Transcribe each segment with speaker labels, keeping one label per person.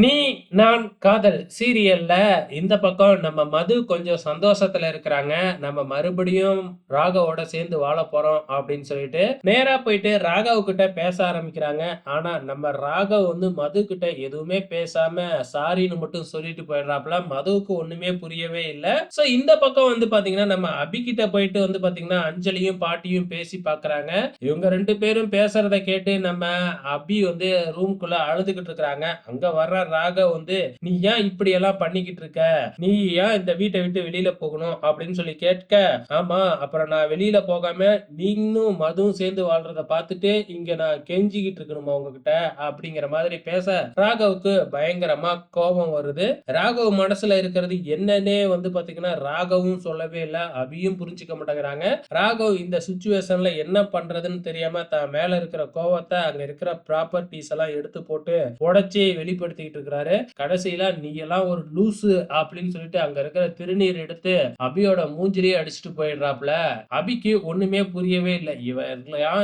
Speaker 1: நீ நான் காதல். சீரியல்ல இந்த பக்கம் நம்ம மது கொஞ்சம் சந்தோஷத்துல இருக்கிறாங்க. நம்ம மறுபடியும் ராகவோட சேர்ந்து வாழ போறோம் அப்படின்னு சொல்லிட்டு நேரா போயிட்டு ராகவ் கிட்ட பேச ஆரம்பிக்கிறாங்க. ஆனா நம்ம ராகவ் வந்து மது கிட்ட எதுவுமே பேசாம சாரின்னு மட்டும் சொல்லிட்டு போயிடுறாப்ல மதுவுக்கு ஒண்ணுமே புரியவே இல்லை. சோ இந்த பக்கம் வந்து பாத்தீங்கன்னா நம்ம அபி கிட்ட போயிட்டு வந்து பாத்தீங்கன்னா அஞ்சலியும் பாட்டியும் பேசி பாக்குறாங்க. இவங்க ரெண்டு பேரும் பேசுறத கேட்டு நம்ம அபி வந்து ரூம்குள்ள அழுதுகிட்டு இருக்கிறாங்க. அங்க வர்ற ராக வந்து நீ ஏன் இப்படி எல்லாம் பண்ணிக்கிட்டு இருக்க? நீ ஏன் இந்த வீட்டை விட்டு வெளியில போகணும்? அப்படின்னு சொல்லி கேட்க ஆமா அப்புறம் நான் வெளியில போகாம நீங்களும் மதுவும் சேர்ந்து வாழ்றத பார்த்துட்டு இங்க நான் கெஞ்சிக்கிட்டு இருக்கணுமா உங்ககிட்ட? அப்படிங்கிற மாதிரி பேச ராகவுக்கு பயங்கரமா கோபம் வருது. ராகவ் மனசுல இருக்கிறது என்னன்னே வந்து பாத்தீங்கன்னா ராகவும் சொல்லவே இல்லை அபியும் புரிஞ்சுக்க மாட்டேங்கிறாங்க. ராகவ் இந்த சுச்சுவேஷன்ல என்ன பண்றதுன்னு தெரியாம தான் மேல இருக்கிற கோவத்தை அங்க இருக்கிற ப்ராப்பர்ட்டிஸ் எல்லாம் எடுத்து போட்டு உடைச்சி வெளிப்படுத்திக்கிட்டு இருக்கிறாரு கடைசியில நீ எல்லாம் ஒரு லூசு அப்படின்னு சொல்லிட்டு அங்க இருக்கிற திருநீர் எடுத்து அபியோட மூஞ்சிலேயே அடிச்சுட்டு போயிடுறாப்ல அபிக்கு ஒண்ணுமே புரியவே இல்லை. இவர்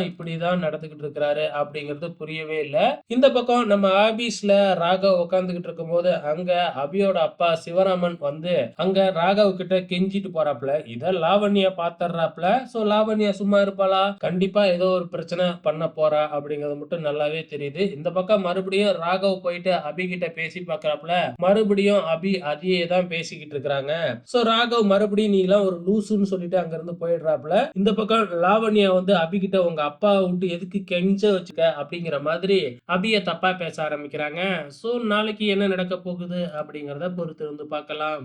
Speaker 1: இப்படிதான் நடந்துகிட்டு இருக்கிறாரு அப்படிங்கிறது புரியவே இல்லை. இந்த பக்கம் நம்ம ஆபீஸ்ல ராகவ் உட்காந்துக்கிட்டு இருக்கும்போது அங்க அபியோட அப்பா சிவராமன் வந்து அங்க ராகவ் கிட்ட கெஞ்சிட்டு போறாப்ல இத லாவண்யா பாத்துறாப்ல சோ லாவண்யா சும்மா இருப்பாளா? கண்டிப்பா ஏதோ ஒரு பிரச்சனை பண்ண போறா. அப்படிங்கிறது மட்டும் நல்லாவே தெரியுது. இந்த பக்கம் மறுபடியும் ராகவ் போயிட்டு அபி கிட்ட பேசி பாக்குறாப்ல மறுபடியும் அபி அதையே தான் பேசிக்கிட்டு இருக்கிறாங்க. சோ ராகவ் மறுபடியும் நீ எல்லாம் ஒரு லூசுன்னு சொல்லிட்டு அங்க இருந்து போயிடுறாப்ல இந்த பக்கம் லாவண்யா வந்து அபி கிட்ட உங்க அப்பா விட்டு எதுக்கு கெஞ்ச வச்சுக்க? அப்படிங்கிற மாதிரி அபிய தப்பா பேச ஆரம்பிக்கிறாங்க. சோ நாளைக்கு என்ன நடக்க போகுது அப்படிங்கறத பொறுத்து இருந்து பார்க்கலாம்.